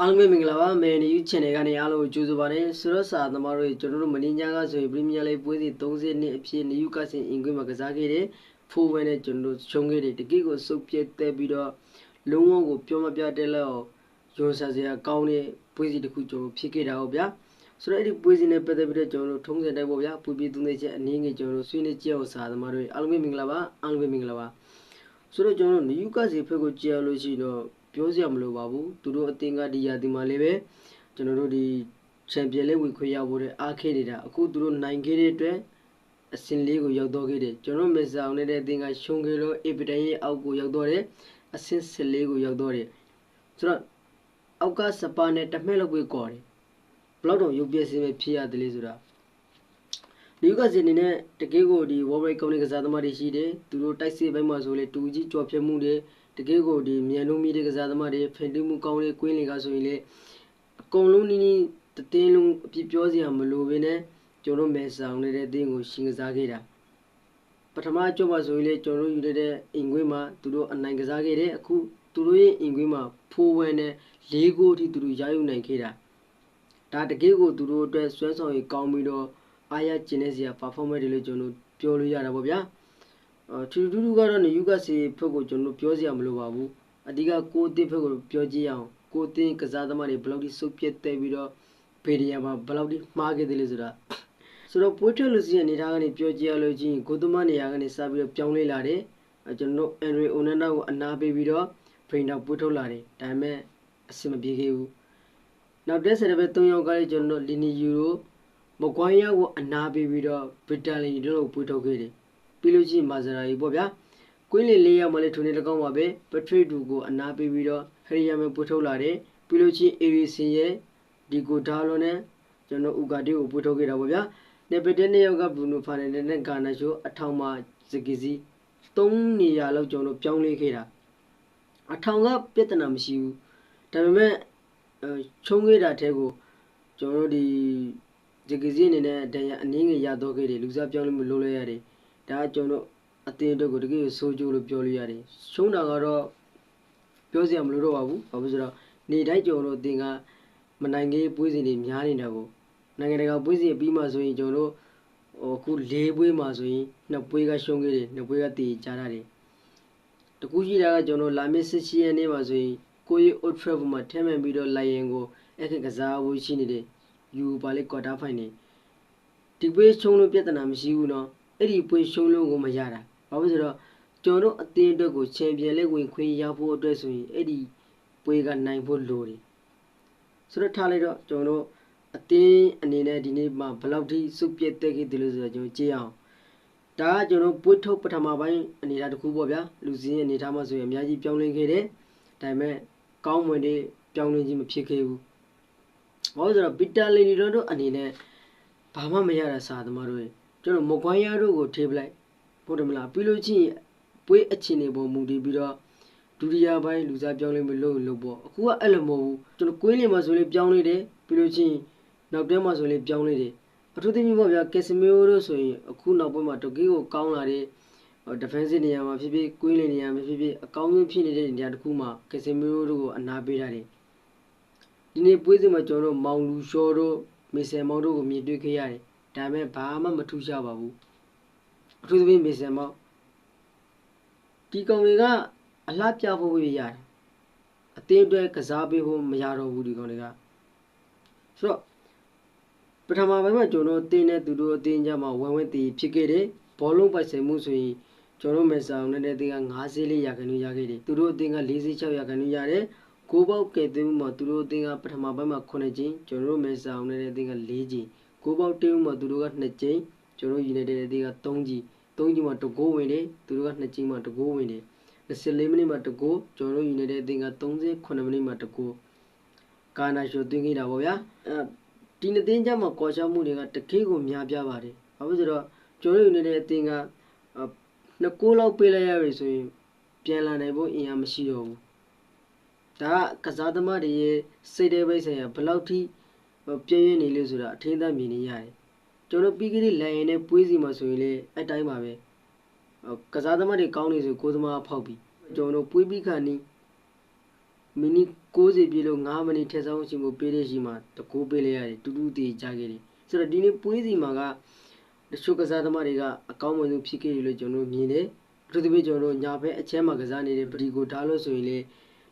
အားလုံးပဲမင်္ဂလာပါမယ်နီယူ channel ကနေအားလုံးကိုကြိုဆိုပါရစေဆိုတော့စာသမားတို့ကျွန်တော်တို့မင်းညာကဆိုရင်ပရီးမီးယားလိပွဲစဉ်30နှစ်အဖြစ်နီယူကဆင်အင်ကွင်းမှာကစားခဲ့တဲ့ဖိုးဝဲနဲ့ကျွန်တော်တို့ရှုံးခဲ့တဲ့တကိကိုစုပ်ပြတ်တဲ့ပြီးတော့လုံးဝကိုပြောမပြတဲ့လောက်ရုံဆစရာကောင်းတဲ့ပွဲစဉ်တစ်ခုကျွန်တော်ဖြစ်ခဲ့တာဟုတ်ဗျာဆိုတော့အဲ့ဒီပွဲစဉ်နဲ့ပတ်သက်ပြီးတော့ကျွန်တော်တို့ထုံးစံတိုင်းပေါ့ဗျာပူပီသူနေချက်အနည်းငယ်ကျွန်တော်တို့ဆွေးနွေးကြည့်အောင်စာသမားတို့အားလုံးပဲမင်္ဂလာပါအားလုံးပဲမင်္ဂလာပါဆိုတော့ကျွန်တော်တို့နီယူကစီဖက်ကိုကြည့်ရလို့ရှိတော့ ပြောစရာမလိုပါဘူးသူတို့အတင်းကဒီရာဒီမှာလည်းပဲကျွန်တော်တို့ဒီချန်ပီယံလိဝင်ခွင့်ရဖို့တဲ့အားခဲနေတာအခုသူတို့နိုင်ခဲ့တဲ့အတွက်အဆင့်လေးကိုရောက်တော့ခဲ့တယ်ကျွန်တော်မက်ဆာအောင်နဲ့တဲ့အတင်းကရှုံးခဲ့လို့အေပတန်ရဲ့အောက်ကိုရောက်တော့တယ်အဆင့်၁၄ကိုရောက်တော့တယ်ဆိုတော့အောက်ကစပါနဲ့တမဲလောက်ပဲကော်တယ်ဘလောက်တော့ရုပ်ပြည့်စင်းပဲဖြစ်ရတယ်လေဆိုတာဒီကစင်းနေနဲ့တကယ်ကိုဒီ World Cup နဲ့ကစားသမားတွေရှိတယ်သူတို့တိုက်စစ်ပိုင်းမှာဆိုလေတူကြီးကြော်ဖြတ်မှုတွေ တကယ်ကိုဒီမြန်လုံးမီတဲ့ကစားသမားတွေဖန်တီးမှုကောင်းတဲ့ကွင်းလင်ကဆိုရင်လေအကုန်လုံးနီးနီးတတင်းလုံးအပြစ်ပြောစရာမလိုဘဲနဲ့ကျွန်တော်မဲဆောင်နေတဲ့အတင်းကိုရှင်ကစားခဲ့တာပထမအကျော့မှာဆိုရင်လေကျွန်တော်ယူတဲ့အင်ကွင်းမှာသူတို့အနိုင်ကစားခဲ့တယ်အခုသူတို့ရဲ့အင်ကွင်းမှာဖိုးဝဲနဲ့၄ဂိုးအထိသူတို့ရယူနိုင်ခဲ့တာဒါတကယ်ကိုသူတို့အတွက်ဆွဲဆောင်ရည်ကောင်းပြီးတော့အားရကျင်နေစရာ performance တွေလို့ကျွန်တော်ပြောလို့ရတာပေါ့ဗျာအော် ထူထူးထူးကတော့နေယူကစီဖက်ကိုကျွန်တော်ပြောစရာမလိုပါဘူးအဓိကကိုအသစ်ဖက်ကိုပြောကြည့်အောင်ကိုအသင်းကစားသမားတွေဘယ်လောက်ထိစုပ်ပြတ်တဲ့ပြီးတော့ဗီဒီယိုမှာဘယ်လောက်ထိမှားခဲ့တယ်လဲဆိုတာဆိုတော့ပိုးထွက်လူစီရဲ့အနေထားကနေပြောကြည့်ရလို့ချင်းကိုသမနေရာကနေစပြီးတော့ပြောင်းလဲလာတယ်အဲကျွန်တော်အန်ရီအိုနန်နာကိုအနာပေးပြီးတော့ဖရိန်တော့ပိုးထုတ်လာတယ်ဒါပေမဲ့အဆင်မပြေခဲ့ဘူးနောက်တက်ဆက်တဲ့ဘက်၃ယောက်ကလည်းကျွန်တော်လီနီယူရိုမကွိုင်းယာကိုအနာပေးပြီးတော့ဗီတာလင်တို့ကိုပိုးထုတ်ခဲ့တယ် ပြီးလို့ရှိရင်မာဇရာကြီးပေါ့ဗျာကွင်းလင်လေးယောက်မှလည်းထိုနေတကောင်းပါပဲပထရစ်ဒူကိုအနာပေးပြီးတော့ဟရီယာမဲပို့ထုတ်လာတယ်ပြီးလို့ချင်းအေရီစင်ရဲ့ဒီကိုဒါလွန်နဲ့ကျွန်တော်ဥကာတီကိုပို့ထုတ်ခဲ့တာပေါ့ဗျာနေပတဲ့နှစ်ယောက်ကဘလူးနိုဖာနယ်နဲ့ဂါနာရှိုအထောင်မှာဇကီစီ၃နေရာလောက်ကျွန်တော်ပြောင်းလဲခဲ့တာအထောင်ကပြဿနာမရှိဘူးဒါပေမဲ့ချုံခဲ့တာတဲကိုကျွန်တော်ဒီဇကီစီအနေနဲ့ဒဏ်ရာအနည်းငယ်ရတော့ခဲ့တယ်လူစားပြောင်းလဲမလုပ်လဲရတယ် ဒါကျွန်တော်အတင်းအတွက်ကိုတကယ်ဆိုးကျိုးလို့ပြောလို့ရတယ်ရှုံးတာကတော့ပြောစရာမလိုတော့ပါဘူးဘာလို့ဆိုတော့နေတိုင်းကျွန်တော်တင်ကမနိုင်သေးပွေးစဉ်တွေများနေတာကိုနိုင်ငံတကာပွေးစဉ်ပြီးမှဆိုရင်ကျွန်တော်တို့အခု၄ပွေးမှဆိုရင်နှစ်ပွေးကရှုံးခဲ့တယ်နှစ်ပွေးကတည်ကြတာတယ်တကူရှိတာကကျွန်တော်လာမစ်စစ်ရှိရနေမှာဆိုရင်ကိုရီအိုထရဗမှာထဲမှန်ပြီးတော့လိုက်ရင်ကိုအခက်ကစားဖို့ရှိနေတယ်ယူပါလေကွာတာဖိုင်နေဒီပွေးရှုံးလို့ပြဿနာမရှိဘူးနော် အဲ့ဒီပွဲရှုံးလို့ကိုမရတာဘာဖြစ်ဆိုတော့ကျွန်တော်တို့အသင်းအတွက်ကိုချန်ပီယံလိဝင်ခွင့်ရဖို့အတွက်ဆိုရင်အဲ့ဒီပွဲကနိုင်ဖို့လိုတယ်ဆိုတော့ထားလိုက်တော့ကျွန်တော်တို့အသင်းအနေနဲ့ဒီနေ့မှာဘယ်လောက်ထိစုပ်ပြတ်တက်ခဲ့တယ်လို့ဆိုတော့ကျွန်တော်ကြည့်အောင်ဒါကကျွန်တော်ပွတ်ထုတ်ပထမပိုင်းအနေအထားတစ်ခုပေါ့ဗျာလူစင်းရဲ့အနေအထားမှာဆိုရင်အများကြီးပြောင်းလဲခဲ့တယ်ဒါပေမဲ့ကောင်းမွန်တဲ့ပြောင်းလဲခြင်းမဖြစ်ခဲ့ဘူးဘာလို့ဆိုတော့ပီတာလီနီတို့အနေနဲ့ဘာမှမရတာစာသမားတို့ရဲ့ ကျွန်တော်မကွိုင်းရတို့ကိုထေးပလိုက်ဟုတ်တယ်မလားပြီးလို့ချင်းပွေးအချင်းတွေပေါ်မူတည်ပြီးတော့ဒုတိယပိုင်းလူစားပြောင်းလဲမလို့လို့ပေါ့အခုကအဲ့လိုမဟုတ်ဘူးကျွန်တော်ကွင်းလင်မှာဆိုရင်ပြောင်းလဲတယ်ပြီးလို့ချင်းနောက်တဲမှာဆိုရင်ပြောင်းလဲတယ်အထူးသဖြင့်ပေါ့ဗျာကက်စမီယိုတို့ဆိုရင်အခုနောက်ပိုင်းမှာတကီကိုကောင်းလာတဲ့ defensive နေရာမှာဖြစ်ဖြစ်ကွင်းလင်နေရာမှာဖြစ်ဖြစ်အကောင်းဆုံးဖြစ်နေတဲ့နေရာတစ်ခုမှာကက်စမီယိုတို့ကိုအနာပေးထားတယ်ဒီနေ့ပွဲစဉ်မှာကျွန်တော်တို့မောင်လူရှော်တို့မီဆယ်မောင်တို့ကိုမြင်တွေ့ခဲ့ရတယ် ဒါပေမဲ့ဘာမှမထူးခြားပါဘူးအထူးသဖြင့်မေဆန်မောက်ဒီကောင်တွေကအလှပြဖို့ပဲရတယ်အသေးအတွက်ကစားပေးဖို့မရတော့ဘူးဒီကောင်တွေကဆိုတော့ပထမပိုင်းမှာကျွန်တော်တင်းတဲ့သူတို့အတင်းကြမှာဝမ်ဝဲတီဖြစ်ခဲ့တယ်ဘောလုံးပိုက်ဆိုင်မှုဆိုရင်ကျွန်တော်မေဆန်နဲ့တဲ့တင်းက54ရာခိုင်နှုန်းရခဲ့တယ်သူတို့အတင်းက46ရာခိုင်နှုန်းရတယ်ကိုပေါက်ကဲသွင်းမှုမှာသူတို့အတင်းကပထမပိုင်းမှာ9ကျင်းကျွန်တော်မေဆန်နဲ့တဲ့တင်းက4ကျင်း ကိုပေါက်တင်းမှာသူတို့က2ကြိမ်ကျွန်တော် United အသင်းက3ကြီး3ကြီးမှာတကိုးဝင်တယ်သူတို့က2ကြိမ်မှာတကိုးဝင်တယ်24မိနစ်မှာတကိုးကျွန်တော် United အသင်းက38မိနစ်မှာတကိုးကာနာရှိုသွင်းခဲ့တာပေါ့ဗျာအဲဒီနှစ်သင်းကြမှာကော်ချမှုတွေကတကေးကိုများပြားပါတယ်ဘာဖြစ်လို့ဆိုတော့ကျွန်တော် United အသင်းကနှစ်ကိုးလောက်ပေးလိုက်ရပြီဆိုရင်ပြန်လာနိုင်ဖို့အင်အားမရှိတော့ဘူးဒါကကစားသမားတွေရဲ့စိတ်တဲ့ဘိတ်ဆိုင်ရာဘယ်လောက်ထိ ပြည့်ရင်းနေလို့ဆိုတာအထင်းသားမြင်နေရတယ်ကျွန်တော်ပြီးကြတဲ့လန်ရင်နဲ့ပွေးစီမှာဆိုရင်လေအတိုင်းပါပဲကစားသမားတွေကောင်းနေဆိုကိုသမားဖောက်ပြီးကျွန်တော်ပွေးပြီးခါနီးမိနစ်60ပြည့်လို့9မိနစ်ထက်ဆောင်ရှင်ကိုပေးတဲ့ရှိမှာတကိုးပေးလိုက်ရတယ်တူတူတည်ကြခဲ့တယ်ဆိုတော့ဒီနေ့ပွဲစီမှာကတချို့ကစားသမားတွေကအကောင်းမွန်ဆုံးဖြစ်ခဲ့တယ်လို့ကျွန်တော်တို့မြင်တယ်အထူးသဖြင့်ကျွန်တော်တို့ညာဘက်အချဲမှာကစားနေတဲ့ပရီကိုထားလို့ဆိုရင်လေ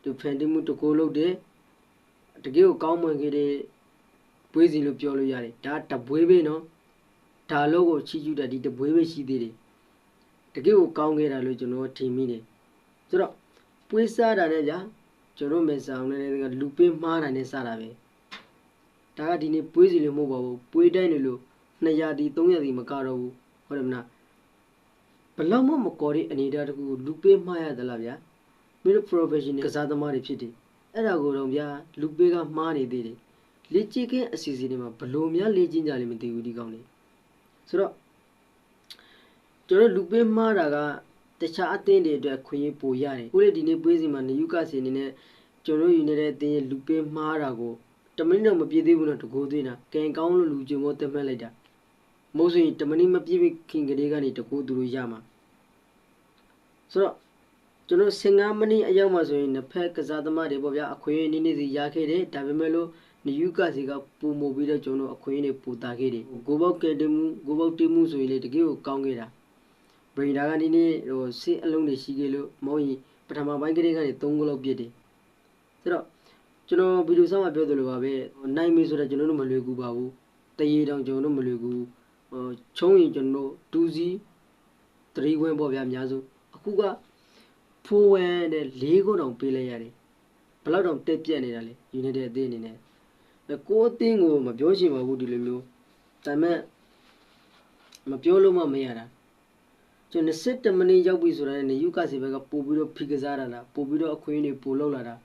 သူဖန်တီးမှုတကိုးလုပ်တယ်တကယ်ကိုကောင်းမွန်ခဲ့တဲ့ ပွဲစီလို့ပြောလို့ရတယ်ဒါတပွဲပဲနော်ဒါလို့ကိုချီးကျူးတာဒီတပွဲပဲရှိသေးတယ်တကယ်ကိုကောင်းခဲ့တာလို့ကျွန်တော်ထင်မိတယ်ဆိုတော့ပွဲစားတာနဲ့ဗျာကျွန်တော်မေဆောင်နေတဲ့ကလူပေးမှားတာနဲ့စတာပဲဒါကဒီနေ့ပွဲစီလို့မဟုတ်ပါဘူးပွဲတိုင်းလို့လို့200တီ300တီမကတော့ဘူးဟုတ်တယ်မလားဘလောက်မှမကော်တဲ့အနေအထားတခုကိုလူပေးမှားရသလားဗျာမင်းတို့ professional ကစားသမားတွေဖြစ်တယ်အဲ့ဒါကိုတော့ဗျာလူပေးကမှားနေသေးတယ် လေ့ကျင့်ခင်းအစီအစဉ်တွေမှာဘလို့များလေ့ကျင့်ကြလိမ့်မသိဘူးဒီကောင်လေးဆိုတော့ကျွန်တော်လူပေးမှားတာကတခြားအသင်းတွေအတွက်ခွင့်ရပိုရတယ်ခုလေဒီနေ့ပွဲစီမှာနယူကာစီအနေနဲ့ကျွန်တော်ယူနေတဲ့အသင်းရဲ့လူပေးမှားတာကိုတမင်းတော့မပြည့်သေးဘူးနော်တကိုးသေးတာကင်ကောင်းလို့လူကျုံမောတက်မှတ်လိုက်တာမဟုတ်ဆိုရင်တမင်းမပြည့်ခင်ကလေးကနေတကိုးသူတို့ရမှာဆိုတော့ကျွန်တော်15မိနစ်အရောက်မှဆိုရင်နှစ်ဖက်ကစားသမားတွေပေါ့ဗျာအခွင့်အရေးနည်းနည်းစီရခဲ့တယ်ဒါပေမဲ့လို့ နယူကာစီကပူမိုပြီးတော့ကျွန်တော်အခွင့်အရေးတွေပူတာခဲ့တယ်ဂိုးဘောက်ကဲတင်မှုဂိုးဘောက်တင်မှုဆိုရင်လေတကယ်ကိုကောင်းခဲ့တာဘရိန်ဒါကနည်းနည်းဟိုစစ်အလုံးတွေရှိခဲ့လို့မဟုတ်ရင်ပထမပိုင်းကလေးကနေ3ဂိုးလောက်ပြစ်တယ်ဆိုတော့ကျွန်တော်ဗီဒီယိုဆောင်မှာပြောသလိုပါပဲနိုင်ပြီဆိုတော့ကျွန်တော်တို့မလွယ်ကူပါဘူးတရေတောင်ကျွန်တော်တို့မလွယ်ကူဟိုချုံးရင်ကျွန်တော်တို့2စီ3ဝင်းပေါ့ဗျာအများစုအခုက4ဝင်းနဲ့4ခုတောင်ပေးလိုက်ရတယ်ဘယ်လောက်တောင်တက်ပြက်နေတာလဲ United အသင်းအနေနဲ့ ကိုအသင်းကိုမပြောချင်ပါဘူးဒီလိုမျိုးဒါပေမဲ့မပြောလို့မှမရတာကျွန်တော်27မိနစ်ရောက်ပြီဆိုတာနဲ့ယူကာစီဘက်ကပို့ပြီးတော့ဖိကစားတာလားပို့ပြီးတော့အခွင့်အရေးပို့လောက်လာတာ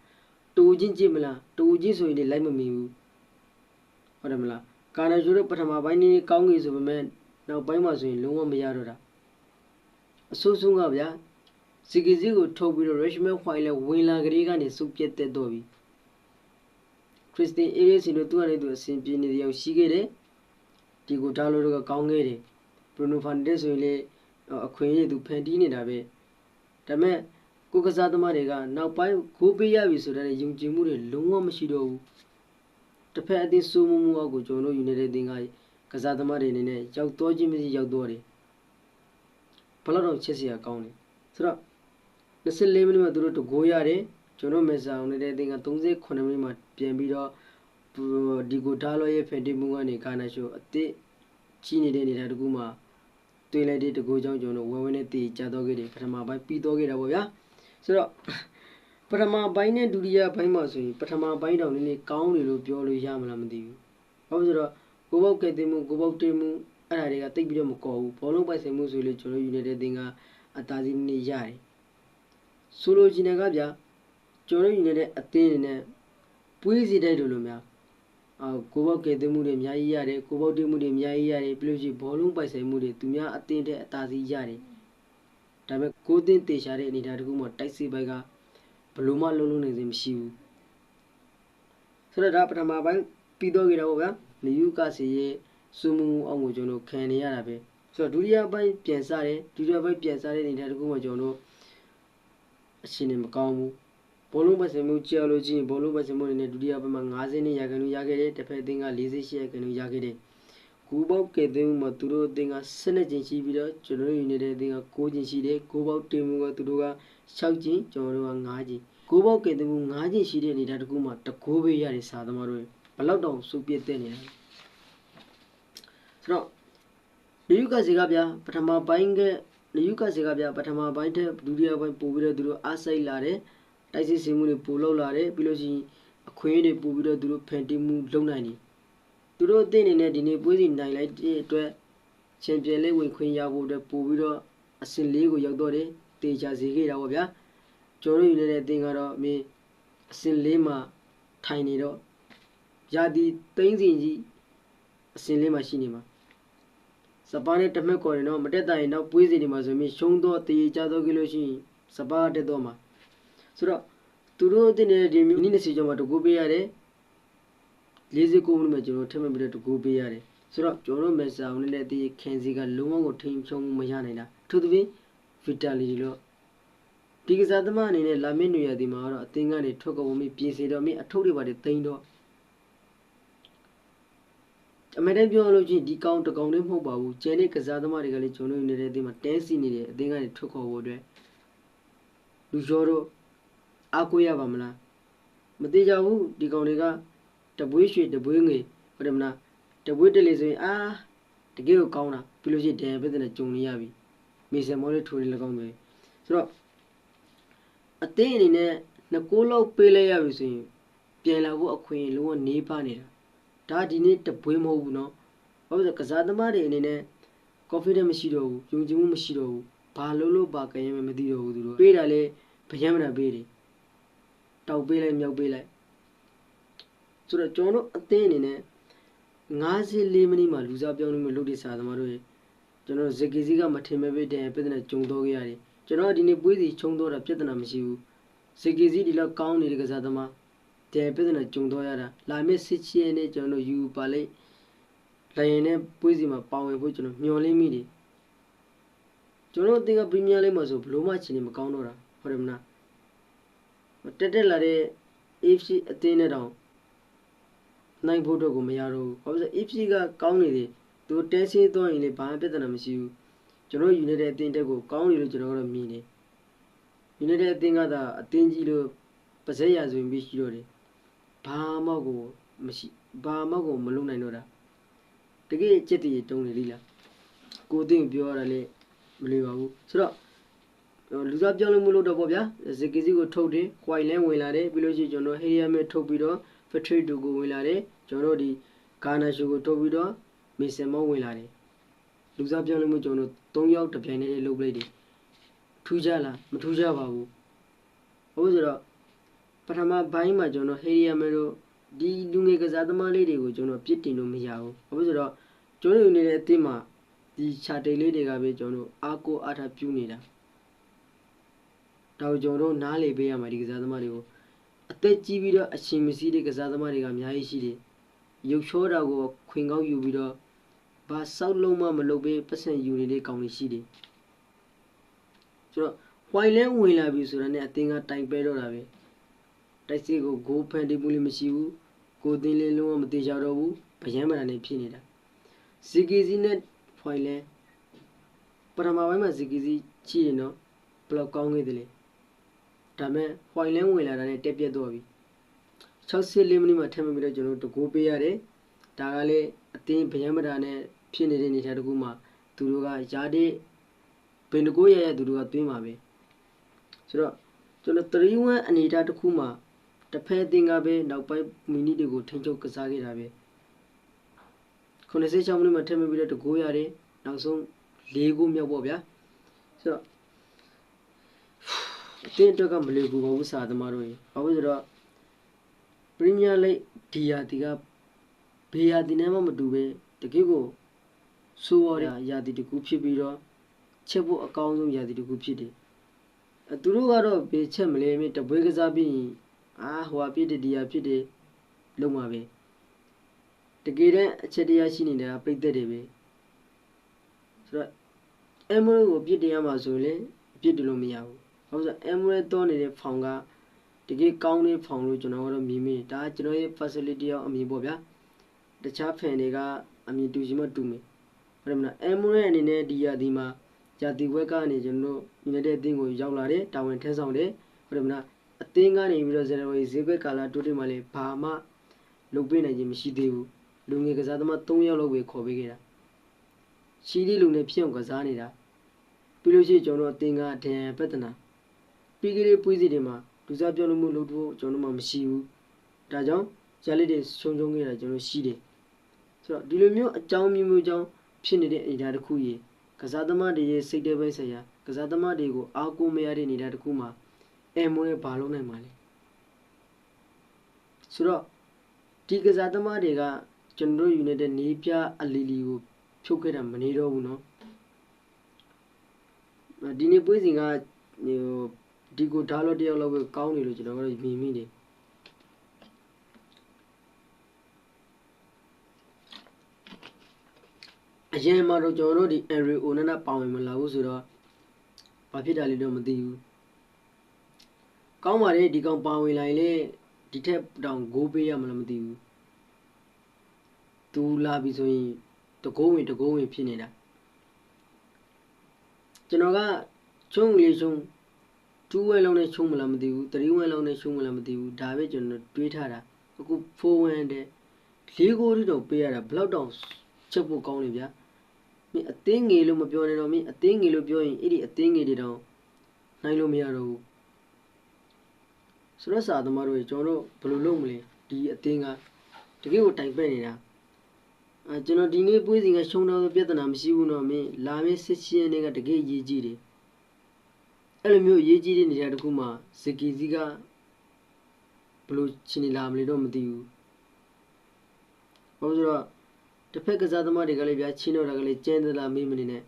တူချင်းကြည့်မလားတူချင်းဆိုရင်လည်းလိုက်မမီဘူးဟုတ်တယ်မလားကာနာချိုတို့ပထမပိုင်းနေကောင်းကြီးဆိုပေမဲ့နောက်ပိုင်းမှာဆိုရင်လုံးဝမရတော့တာအဆိုးဆုံးကဗျာစီကီစီကိုထုတ်ပြီးတော့ Richmond White လည်းဝင်လာကလေးကနေစုပ်ပြတ်တက်တော့ပြီ ခရစ်စတင်အေးရေးစီတို့သူ့အနေနဲ့သူအဆင်ပြေနေတဲ့အရှိခဲ့တယ်ဒီကိုဒါလိုတော့ကောင်းခဲ့တယ်ဘရူနိုဖန်ဒက်ဆိုရင်လေအခွင့်အရေးသူဖန်တီးနေတာပဲဒါပေမဲ့ကိုကစားသမားတွေကနောက်ပိုင်းကိုပေးရပြီဆိုတဲ့ယုံကြည်မှုတွေလုံးဝမရှိတော့ဘူးတစ်ဖက်အသင်းစိုးမိုးမှုအောက်ကိုကျွန်တော်တို့ယူနေတဲ့အသင်းကကစားသမားတွေအနေနဲ့ရောက်တော့ခြင်းမရှိရောက်တော့တယ်ဘယ်လောက်တော့ချစ်စရာကောင်းတယ်ဆိုတော့24မိနစ်မှာသူတို့တကိုးရတယ် ကျွန်တော်မေဆာအောင်နေတဲ့အသင်းက38မိနစ်မှာပြန်ပြီးတော့ဒီကိုဒါလောရဲ့ဖန်တီးမှုကနေကာနာရှိုအစ်စ်ကြီးနေတဲ့နေတာတကူမှာတွေ့လိုက်တဲ့တကူကြောင့်ကျွန်တော်ဝဲဝဲနဲ့တည်ကြတော့ခဲ့တယ်ပထမပိုင်းပြီးတော့ခဲ့တာပေါ့ဗျာဆိုတော့ပထမပိုင်းနဲ့ဒုတိယပိုင်းမှာဆိုရင်ပထမပိုင်းတောင်နည်းနည်းကောင်းတယ်လို့ပြောလို့ရမလားမသိဘူး။ဘာလို့ဆိုတော့ကိုဘောက်ကဲတင်မှုကိုဘောက်တင်မှုအဲ့ဒါတွေကတိတ်ပြီးတော့မကော်ဘူး။ဘောလုံးပိုက်ဆိုင်မှုဆိုလို့ကျွန်တော်ယူနေတဲ့တင်ကအသာစီးနည်းရတယ်။ဆိုလိုချင်တယ်ကဗျာ ကျွန်တော်ယူနေတဲ့အသင်းအနေနဲ့ပွေးစီတိုက်လို့လို့များအာကိုဘောက်ကဲတင်မှုတွေအများကြီးရတယ်ကိုဘောက်တင်မှုတွေအများကြီးရတယ်ပြီးလို့ရှိရင်ဘောလုံးပိုက်ဆိုင်မှုတွေသူများအသင်းတဲ့အသာစီးရတယ်။ဒါပေမဲ့ကိုသင်းတေရှာတဲ့အနေအထားတခုမှတိုက်စီပိုက်ကဘလို့မှလုံးလုံးနေစေမရှိဘူးဆိုတော့ဒါပထမပိုင်းပြီးတော့ကြတာပေါ့ဗျာနယူကာစီရဲ့စူမူအောင်ကိုကျွန်တော်ခံနေရတာပဲဆိုတော့ဒုတိယပိုင်းပြန်စားတယ်ဒုတိယပိုင်းပြန်စားတဲ့အနေနဲ့တခုမှကျွန်တော်တို့အရှင်နေမကောင်းဘူး ဘောလုံးပတ်စင်မှုကြောက်လို့ချင်းဘောလုံးပတ်စင်မှုအနေနဲ့ဒုတိယပိုင်းမှာ90နဲ့ရာခိုင်နှုန်းရခဲ့တယ်တစ်ဖက်အသင်းက48ရာခိုင်နှုန်းရခဲ့တယ်ကူပေါက်ကဲတဲ့မှာသူတို့အသင်းက12ကျင်းရှိပြီးတော့ကျွန်တော်တို့ယူနေတဲ့အသင်းက9ကျင်းရှိတယ်ကိုပေါက်တင်မှုကသူတို့က6ကျင်းကျွန်တော်တို့က9ကျင်းကိုပေါက်ကဲတဲ့မှု9ကျင်းရှိတဲ့အနေထားတစ်ခုမှတကိုးပေးရတဲ့စာသမားတို့ဘလောက်တောင်စုပြည့်တဲ့နေလဲဆိုတော့လူယူကစီကဗျာပထမပိုင်းကလူယူကစီကဗျာပထမပိုင်းတဲ့ဒုတိယပိုင်းပို့ပြီးတော့သူတို့အားစိတ်လာတယ် တိုက်စစ်စင်မှုတွေပို့လောက်လာတယ်ပြီးလို့ရှိရင်အခွင့်အရေးတွေပို့ပြီးတော့သူတို့ဖန်တီးမှုလုပ်နိုင်တယ်သူတို့အသင်းအနေနဲ့ဒီနေ့ပွဲစီနိုင်လိုက်တဲ့အတွက်ချန်ပီယံလိဝင်ခွင့်ရဖို့အတွက်ပို့ပြီးတော့အဆင့်၄ကိုရောက်တော့တယ်တေချာစေခဲ့တာပေါ့ဗျာကျွန်တော်ယူနေတဲ့အသင်းကတော့မင်းအဆင့်၄မှာထိုင်နေတော့ယာဒီသိန်းစင်ကြီးအဆင့်၄မှာရှိနေမှာစပါးနဲ့တမက်ကော်ရင်တော့မတက်တာရင်တော့ပွေးစီနေမှာဆိုရင်ရှုံးတော့တေချာတော့ကြလို့ရှိရင်စပါးတက်တော့မှာ ဆိုတော့သူတို့အသင်းနဲ့ဒီမိနစ်20ကျော်မှာတကူပေးရတယ်49မိနစ်မှာကျွန်တော်ထပ်မံပြီးတော့တကူပေးရတယ်ဆိုတော့ကျွန်တော်မယ်ဆာအောင်နဲ့တည်းခင်စီကလုံးဝကိုထိန်ချုံမရနိုင်တာထို့သဖြင့်ဗီတာလီလို့ဒီကစားသမားအနေနဲ့လာမင်းနွေရဒီမှာတော့အသင်းကနေထွက်ကုန်ပြီးပြင်စီတော့မင်းအထုပ်တွေပါတယ်တိန်တော့အမေတိုင်းပြောလို့ချင်းဒီကောင်တကောင်လေးမဟုတ်ပါဘူးကျန်တဲ့ကစားသမားတွေကလည်းကျွန်တော်တို့နေတဲ့အသင်းမှာတဲစီနေတယ်အသင်းကနေထွက်ခေါ်ဖို့အတွက်လူကျော်တို့ အားကိုးရပါမလားမသေးကြဘူးဒီကောင်တွေကတပွေးရွှေတပွေးငွေဟုတ်တယ်မလားတပွေးတက်လေဆိုရင်အာတကယ်ကိုကောင်းတာပြီးလို့ရှိရင်တယ်ပြဿနာကြုံနေရပြီမေဆယ်မောလေးထိုးလေးလည်းကောင်းပဲဆိုတော့အသင်းအနေနဲ့နှစ်ကိုးလောက်ပေးလိုက်ရပြီဆိုရင်ပြန်လာဖို့အခွင့်လုံးဝနေပါနေတာဒါဒီနေ့တပွေးမဟုတ်ဘူးနော်ဘာလို့လဲကစားသမားတွေအနေနဲ့ confidence မရှိတော့ဘူးယုံကြည်မှုမရှိတော့ဘူးဘာလို့လို့ဘာကရင်မသိတော့ဘူးသူတို့တွေးတာလဲဗျမ်းမနာပေးတယ် တောက်ပေးလိုက်မြောက်ပေးလိုက်ဆိုတော့ကျွန်တော်တို့အသင်းအနေနဲ့54မိနစ်မှာလူစားပြောင်းလို့မလုပ်တဲ့စာသမားတို့ရေကျွန်တော်ဇက်ကီစီကမထင်မဲ့ပေးတယ်ပြဿနာကြုံတော့ခဲ့ရတယ်ကျွန်တော်ဒီနေ့ပွေးစီခြုံတော့တာပြဿနာမရှိဘူးဇက်ကီစီဒီလောက်ကောင်းနေတဲ့ကစားသမားတဲ့ပြဿနာကြုံတော့ရတာလာမယ့်စစ်ချီရဲ့နဲ့ကျွန်တော်တို့ယူပါလိုက်လိုင်နဲ့ပွေးစီမှာပါဝင်ဖို့ကျွန်တော်မျှော်လင့်မိတယ်ကျွန်တော်အသင်းကပရီးမီးယားလိမှာဆိုဘလို့မှချင်နေမကောင်းတော့တာဟုတ်တယ်မလား တက်တက်လာတဲ့ AFC အသင်းနဲ့တောင်နိုင်ဖို့တော့ကိုမရတော့ဘူးဘာလို့လဲ AFC ကကောင်းနေတယ်သူတဲဆေးသွားရင်လေဘာမှပြဿနာမရှိဘူးကျွန်တော်ယူနေတဲ့အသင်းတက်ကိုကောင်းနေလို့ကျွန်တော်ကတော့မြင်တယ်ယူနေတဲ့အသင်းကသာအသင်းကြီးလို့ပါဇက်ရဆိုရင်ပြီးရှိတော့တယ်ဘာမှကိုမရှိဘာမှကိုမလုပ်နိုင်တော့တာတကယ်အချက်တည်းတုံးနေလိလားကိုသိရင်ပြောရတာလေမလွယ်ပါဘူးဆိုတော့ဟို လူစားပြောင်းလို့မလို့တော့ပေါ့ဗျာဇက်ကီစီကိုထုတ်တယ်၊ကွိုင်လဲဝင်လာတယ်ပြီးလို့ရှိရင်ကျွန်တော်ဟေရီယာမဲထုတ်ပြီးတော့ဖက်ထရီဒူကိုဝင်လာတယ်ကျွန်တော်တို့ဒီဂါနာရှူကိုထုတ်ပြီးတော့မီဆန်မောဝင်လာတယ်လူစားပြောင်းလို့မကျွန်တော်တို့၃ယောက်တစ်ပြိုင်တည်းလုပ်ပလိုက်တယ်ထူးကြလားမထူးကြပါဘူးဟုတ်ဆိုတော့ပထမဘိုင်းမှာကျွန်တော်ဟေရီယာမဲတို့ဒီလူငယ်ကစားသမားလေးတွေကိုကျွန်တော်ပြစ်တင်လို့မရဘူး။ဘာဖြစ်လို့ဆိုတော့ကျွန်တော်ယူနေတဲ့အသင်းမှာဒီခြာတိတ်လေးတွေကပဲကျွန်တော်တို့အားကိုအားထားပြုနေတာ။ ဒါကိုကျွန်တော်တို့နားလေပေးရမှာဒီကစားသမားတွေကိုအသက်ကြီးပြီးတော့အရှင်မစည်းတဲ့ကစားသမားတွေကအများကြီးရှိတယ်။ရုပ်ချောတာကိုခွင်ကောက်ယူပြီးတော့ဘာစောက်လုံးမမလုပ်ပေးပတ်စံယူနေတဲ့ကောင်တွေရှိတယ်။ဆိုတော့ဝိုင်လဲဝင်လာပြီဆိုတာနဲ့အသင်းကတိုင်ပဲတော့တာပဲ။တိုက်စစ်ကိုဂိုးဖန်တီးမှုလည်းမရှိဘူးကိုသိန်းလေးလုံးဝမသေးချတော့ဘူးဗျမ်းမရာနဲ့ဖြစ်နေတာဇီကီစီနဲ့ဖိုင်လဲပထမပိုင်းမှာဇီကီစီချီတယ်နော်ဘလောက်ကောင်းခဲ့တယ်လေ ဒါမဲ့ဖိုင်လဲဝင်လာတာနဲ့တက်ပြတ်တော့ပြီ64မိနစ်မှာထပ်မပြီးတော့ကျွန်တော်တို့တကိုးပေးရတယ်ဒါကလည်းအတင်းဗျမ်းမရာနဲ့ဖြစ်နေတဲ့နေရာတခုမှာသူတို့ကယာတဲ့ဘယ်တကိုးရရသူတို့ကတွင်းမှာပဲဆိုတော့ကျွန်တော်3-1အနေအထားတစ်ခုမှာတစ်ဖက်အသင်းကပဲနောက်ပိုင်းမိနစ်တွေကိုထိန်းချုပ်ကစားခဲ့တာပဲ96မိနစ်မှာထပ်မပြီးတော့တကိုးရတယ်နောက်ဆုံး၄ဂိုးမြောက်ပေါ့ဗျာဆိုတော့ အသင်းအတွက်ကမလွယ်ဘူးပါဘူးစာသမားတို့ရေဘာလို့ဆိုတော့ပရီးမီးယားလိဂ်ဒီယာတီကဘေးယာတီနဲ့မှမတူပဲတကယ်ကိုဆိုးရတဲ့ယာတီတစ်ခုဖြစ်ပြီးတော့ချက်ဖို့အကောင်းဆုံးယာတီတစ်ခုဖြစ်တယ်အဲသူတို့ကတော့ဘေးချက်မလဲမင်းတပွဲကစားပြီးရင်အာဟိုဟာပြစ်တယ်ဒီဟာဖြစ်တယ်လုံးမှာပဲတကယ်တဲ့အချက်တရားရှိနေတာပြိသက်တယ်ပဲဆိုတော့အမရိုကိုပြစ်တင်ရမှာဆိုရင်လည်းပြစ်တယ်လို့မရဘူး ဟုတ်ဆိုအမရိုတော့နေတဲ့ဖောင်ကတကယ်ကောင်းတဲ့ဖောင်လို့ကျွန်တော်ကတော့မြင်မိဒါကျွန်တော်ရဲ့ facility ရောက်အမြင်ပေါ့ဗျာတခြားဖန်တွေကအမြင်တူချင်မှတူမယ်ဟုတ်တယ်မလားအမရိုအနေနဲ့ဒီရာဒီမှာဂျာတီဝက်ကနေကျွန်တော်တို့ United အသင်းကိုရောက်လာတယ်တာဝန်ထမ်းဆောင်တယ်ဟုတ်တယ်မလားအသင်းကနေပြီးတော့ဇန်နဝါရီဈေးကွက်ကာလတိုးတိမှလည်းဘာမှလုပ်ပေးနိုင်ခြင်းမရှိသေးဘူးလူငယ်ကစားသမား3ယောက်လောက်ပဲခေါ်ပေးခဲ့တာရှိသည့်လူနဲ့ဖြစ်အောင်ကစားနေတာပြီးလို့ရှိရင်ကျွန်တော်တို့အသင်းကဒန်ပတနာ ပြီးကလေးပွေးစီတွေမှာလူစားပြောလို့မှုလုပ်ဖို့ကျွန်တော်တို့မှမရှိဘူးဒါကြောင့်ဂျာလစ်တွေရှုံရှုံခဲ့တာကျွန်တော်ရှိတယ်ဆိုတော့ဒီလိုမျိုးအကြောင်းမျိုးမျိုးကြောင့်ဖြစ်နေတဲ့အနေအထားတစ်ခုကြီးကစားသမားတွေရဲ့စိတ်တဲပိုင်းဆိုင်ရာကစားသမားတွေကိုအားကိုးမရတဲ့အနေအထားတစ်ခုမှာ အဲမွေးဘာလုံးနိုင်မှာလဲဆိုတော့ဒီကစားသမားတွေကကျွန်တော်တို့ယူနေတဲ့နေပြအလီလီကိုဖြုတ်ခဲ့တာမနေတော့ဘူးเนาะဒီနေ့ပွဲစဉ်ကဟို ဒီကိုဓာတ်လို့တယောက်လောက်ပဲကောင်းနေလို့ကျွန်တော်ကတော့မြင်မိတယ်အရင်မှာတော့ကျွန်တော်တို့ဒီ area အိုနနာပါဝင်မလာဘူးဆိုတော့ဘာဖြစ်တာလဲတော့မသိဘူးကောင်းပါတယ်ဒီကောင်ပါဝင်လာရင်လေဒီထက်တောင်ဂိုးပေးရမလားမသိဘူးသူလာပြီဆိုရင်တကိုးဝင်တကိုးဝင်ဖြစ်နေတာကျွန်တော်ကချုံလေးချုံ 2ဝဲလုံးနဲ့ချုံမလားမသိဘူး3ဝဲလုံးနဲ့ချုံမလားမသိဘူးဒါပဲကျွန်တော်တွေးထားတာအခု4ဝဲတဲ့၄ကိုးတိတော့ပေးရတာဘလောက်တောင်ချက်ဖို့ကောင်းလေဗျာမင်းအသင်းငယ်လို့မပြောနဲ့တော့မင်းအသင်းငယ်လို့ပြောရင်အဲ့ဒီအသင်းငယ်တွေတောင်နိုင်လို့မရတော့ဘူးဆိုတော့စာသမားတို့ကျွန်တော်တို့ဘယ်လိုလုပ်မလဲဒီအသင်းကတကယ်ကိုတိုင်ပက်နေတာအဲကျွန်တော်ဒီနေ့ပွေးစီကရှုံတော့ပြဿနာမရှိဘူးတော့မင်းလာမင်းစစ်ချင်းတွေကတကယ်ရေးကြည့်တယ် အဲ့လိုမျိုးရေးကြည့်တဲ့နေရာတစ်ခုမှာစကီစီကဘယ်လိုချင်နေလာမလဲတော့မသိဘူးဘာလို့ဆိုတော့တစ်ဖက်ကစားသမားတွေကလည်းဗျာချင်းတော့တာကလည်းကျန်းသလားမေးမနေနဲ့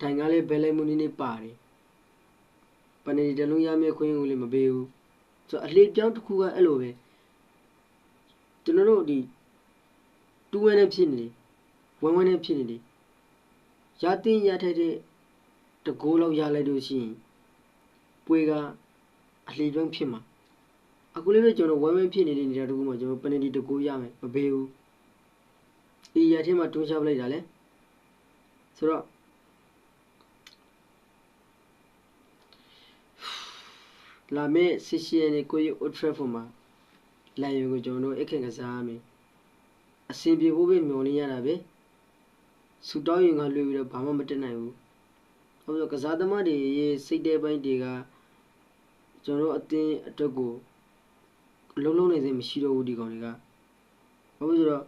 တိုင်ကလည်းဘယ်လိုက်မှုနေနေပါတယ်ပနေဒီတလုံးရမယ့်ခွင့်ကိုလည်းမပေးဘူးဆိုတော့အလေပြောင်းတစ်ခုကအဲ့လိုပဲကျွန်တော်တို့ဒီတူဝဲနဲ့ဖြစ်နေတယ်ဝမ်းဝမ်းနဲ့ဖြစ်နေတယ်ရတင်ရထိုက်တဲ့တကိုးလောက်ရလိုက်လို့ရှိရင် ပွေကအလေပြောင်းဖြစ်မှာအခုလေးပဲကျွန်တော်ဝမ်းဝမ်းဖြစ်နေတဲ့နေရာတစ်ခုမှာကျွန်တော်ပနေဒီတကိုးရမယ်မပေးဘူးဒီရထဲမှာတွန်းချပလိုက်တာလေဆိုတော့လာမယ့်ဆစ်ရှီယန်ကိုကိုရီအိုထရက်ဖို့မှာလန်ယွန်ကိုကျွန်တော်တို့အခက်ကစားရမယ်အဆင်ပြေဖို့ပဲမျှော်လင့်ရတာပဲဆူတောင်းရင်ကလွှဲပြီးတော့ဘာမှမတက်နိုင်ဘူးဟုတ်ဆိုကစားသမားတွေရဲ့စိတ်တဲ့ပိုင်းတွေက ကျွန်တော်တို့အတင်းအတွက်ကိုလုံးလုံးနေစေမရှိတော့ဘူးဒီကောင်တွေကဘာလို့ဆိုတော့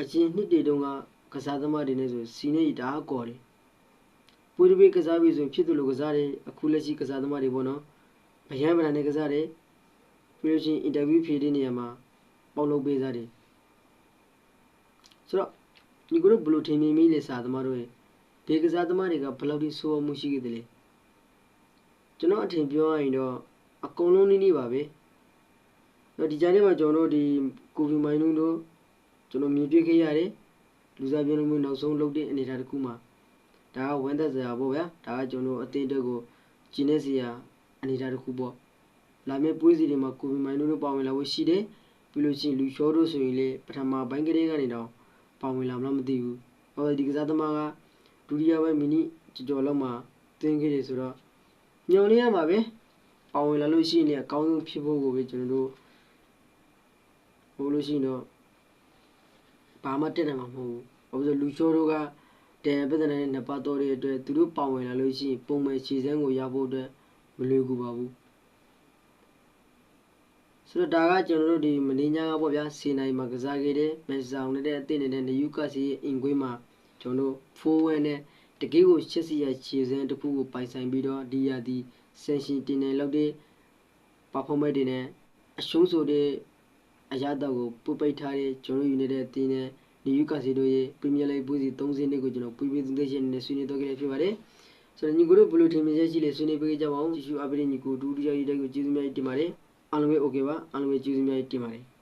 အချင်းနှစ်တွေတုန်းကကစားသမားတွေနဲ့ဆိုစီနေတအားကော်တယ်ပွေးတပိကစားပြီးဆိုရင်ဖြစ်သူလိုကစားတယ်အခုလက်ရှိကစားသမားတွေပေါ့နော်ဗရန်ဗရန်နဲ့ကစားတယ်ပြီးလို့ရှိရင်အင်တာဗျူးဖြေတဲ့နေရာမှာပေါက်လုပ်ပေးစားတယ်ဆိုတော့ညီကိုတို့ဘယ်လိုထင်မြင်မိလဲစာသမားတို့ရဲ့ဒီကစားသမားတွေကဘယ်လောက်ထိဆိုးမှုရှိခဲ့တယ်လဲ ကျွန်တော်အထင်ပြောရရင်တော့အကုန်လုံးနည်းနည်းပါပဲတော့ဒီကြားထဲမှာကျွန်တော်တို့ဒီကိုဗီမိုင်းနုတို့ကျွန်တော်မြင်တွေ့ခဲ့ရတယ်လူစားပြလုံးမျိုးနောက်ဆုံးလုပ်တဲ့အနေအထားတစ်ခုမှာဒါကဝန်သက်စရာပေါ့ဗျာဒါကကျွန်တော်အသေးတက်ကိုကျင်းနေစရာအနေအထားတစ်ခုပေါ့လာမယ့်ပွဲစီတွေမှာကိုဗီမိုင်းတို့ပါဝင်လာဖို့ရှိတယ်ပြီးလို့ရှိရင်လူချောတို့ဆိုရင်လေပထမဘိုင်းကလေးကနေတော့ပါဝင်လာမလားမသိဘူးဟောဒီကစားသမားကဒုတိယပိုင်းမိနစ်ကြော်ကြော်လောက်မှသင်ခဲ့တယ်ဆိုတော့ ညော်လေးရမှာပဲပါဝင်လာလို့ရှိရင်လည်းအကောင်းဆုံးဖြစ်ဖို့ကိုပဲကျွန်တော်တို့ဟိုလို့ရှိရင်တော့ဘာမှတက်နိုင်မှာမဟုတ်ဘူးဘာလို့လဲလူချောတို့ကတန်ပြဿနာနဲ့နှစ်ပတ်တော့တဲ့အတွက်သူတို့ပါဝင်လာလို့ရှိရင်ပုံမှန်ခြေစမ်းကိုရဖို့အတွက်မလွယ်ကူပါဘူးဆိုတော့ဒါကကျွန်တော်တို့ဒီမင်းညာကပေါ့ဗျာစီနိုင်မှာကစားခဲ့တဲ့မက်ဆောင်နဲ့တဲ့အသင်းနေတဲ့နယူကာစီရဲ့အင်ကွေးမှာကျွန်တော်တို့ဖိုးဝဲနဲ့ တကယ်ကိုရှစ်စီရခြေစင်းတစ်ခုကိုပိုင်ဆိုင်ပြီးတော့ဒီရသည်ဆင်ရှင်တင်နေလောက်တဲ့ပါဖော်မန့်တွေနဲ့အရှုံးဆိုတဲ့အရာတော်ကိုပုပိတ်ထားတဲ့ကျွန်တော်ယူနေတဲ့တင်နဲ့နယူကာစီတို့ရဲ့ပရီးမီယာလိဂ်ပွဲစဉ်၃ဆင်းနဲ့ကိုကျွန်တော်ပြပြသင်းရှင်နဲ့ဆွေးနွေးတော့ခဲ့ဖြစ်ပါတယ်။ဆိုတော့ညီကိုတို့ဘလို့ထင်မြင်ချက်ရှိလဲဆွေးနွေးပေးကြပါအောင်။ဒီရှုအပရိညီကိုဒူဒူရောက်ရောက်ကိုကျေးဇူးများတင်ပါတယ်။အားလုံးပဲ okay ပါ။အားလုံးပဲကျေးဇူးများတင်ပါတယ်။